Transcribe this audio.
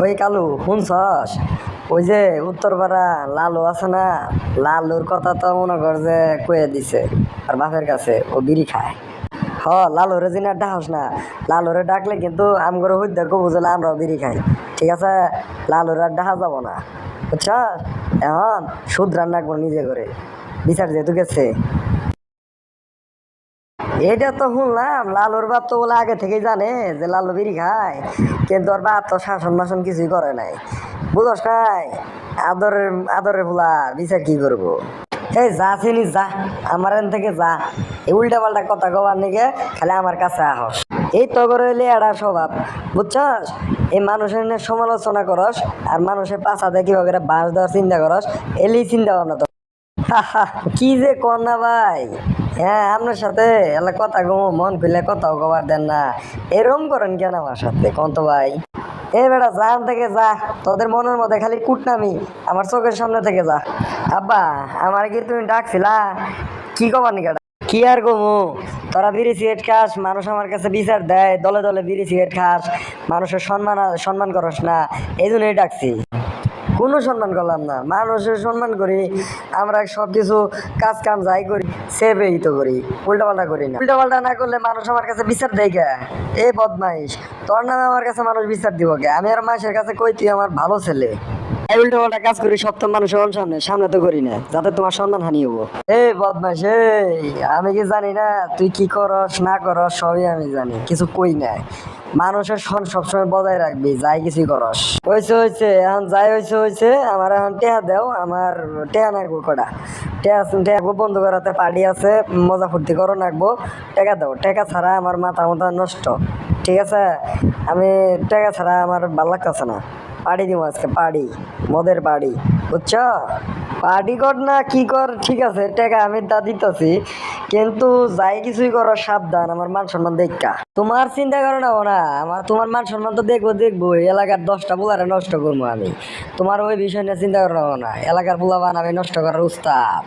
ওই কালু, শুনছস? ওই যে উত্তরপাড়া লালু আছে না, লালুর কথা তো মনে কর যে কয়ে দিছে, আর বাপের কাছে ও বিড়ি খায়। হ, লালুরে আর ডাকস না, লালুরে ডাকলে কিন্তু আমগরে হইতে কবু যে আমরাও বিড়ি খাই, ঠিক আছে? লালুর আর ডাকা যাব না বুঝছ এখন সুদ রান্না করব নিজে করে, বিচার যেহেতু গেছে। এটা তো শুনলাম, লালুর বাপ তো বলে আগে থেকেই জানে যে লালু বিড়ি খায়, কিন্তু ওর বাপ তো শাসন মাসন কিছুই করে নাই। বুঝস নাই, আদরের আদরের বলা বিচার কি করব? এই যা চিনি, যা, আমার এন থেকে যা। উল্টা পাল্টা কথা কবার নিকে খালি আমার কাছে আহস। এই তো করে হইলে এটা স্বভাব, বুঝছস? এই মানুষের সমালোচনা করস, আর মানুষের পাশা দেখি বাঁশ দেওয়ার চিন্তা করস, এলি চিন্তা ভাবনা তো কি যে না ভাই? হ্যাঁ আপনার সাথে এলা কথা গো মন খুলে কথাও কবার দেন না। এরম করেন কেন আমার সাথে? কোন তো ভাই। এ বেটা জান থেকে যা। তোদের মনের মধ্যে খালি কুটনামি। আমার চোখের সামনে থেকে যা। আব্বা, আমার কি তুমি ডাকছিলা? কি কবার নিকা কি আর গমু তোরা বিড়ি সিগারেট খাস, মানুষ আমার কাছে বিচার দেয়। দলে দলে বিড়ি সিগারেট খাস। মানুষের সম্মান সম্মান করস না। এই জন্যই ডাকছি। কোনো সম্মান করলাম না। মানুষের সম্মান করি, আমরা সব কিছু কাজ কাম যাই করি, সেভেই তো করি উল্টা পাল্টা করি না। উল্টা পাল্টা না করলে মানুষ আমার কাছে বিচার দেয় কে? এ বদমাইশ। তোর নামে আমার কাছে মানুষ বিচার দিব কে? আমি আর মানুষের কাছে কই তুই আমার ভালো ছেলে? এই উল্টা পাল্টা কাজ করি সপ্তম মানুষের ওর সামনে সামনে তো করি না, যাতে তোমার সম্মান হানি হব। বদমাইশ এই আমি কি জানি না, তুই কি করস, না করস, সবই আমি জানি, কিছু কই নাই মানুষের সন সবসময় বজায় রাখবি, যাই কিছু করস। হয়েছে হয়েছে এখন যাই হয়েছে হয়েছে আমার এখন টেহা দেও, আমার টেহা নাকবো কটা? টেহা টেহা বন্ধ করাতে পার্টি আছে, মজা ফুর্তি করো নাকবো, টেকা দাও, টেকা ছাড়া আমার মাথা মাথা নষ্ট, ঠিক আছে? আমি টেকা ছাড়া আমার ভালো লাগতেছে না। পার্টি দিব আজকে পার্টি মদের পাড়ি, বুঝছ? পার্টি কর না, কি কর, ঠিক আছে, টাকা, আমি তা দিতেছি, কিন্তু যাই কিছুই করো, সাবধান, আমার মান সম্মান দেখা। তোমার চিন্তা করো না ও না আমার, তোমার মান সম্মান তো দেখব দেখব, এলাকার দশটা পোলারে নষ্ট করব আমি। তোমার ওই বিষয় নিয়ে চিন্তা করো না এলাকার পোলাবান আমি নষ্ট করার উস্তাদ।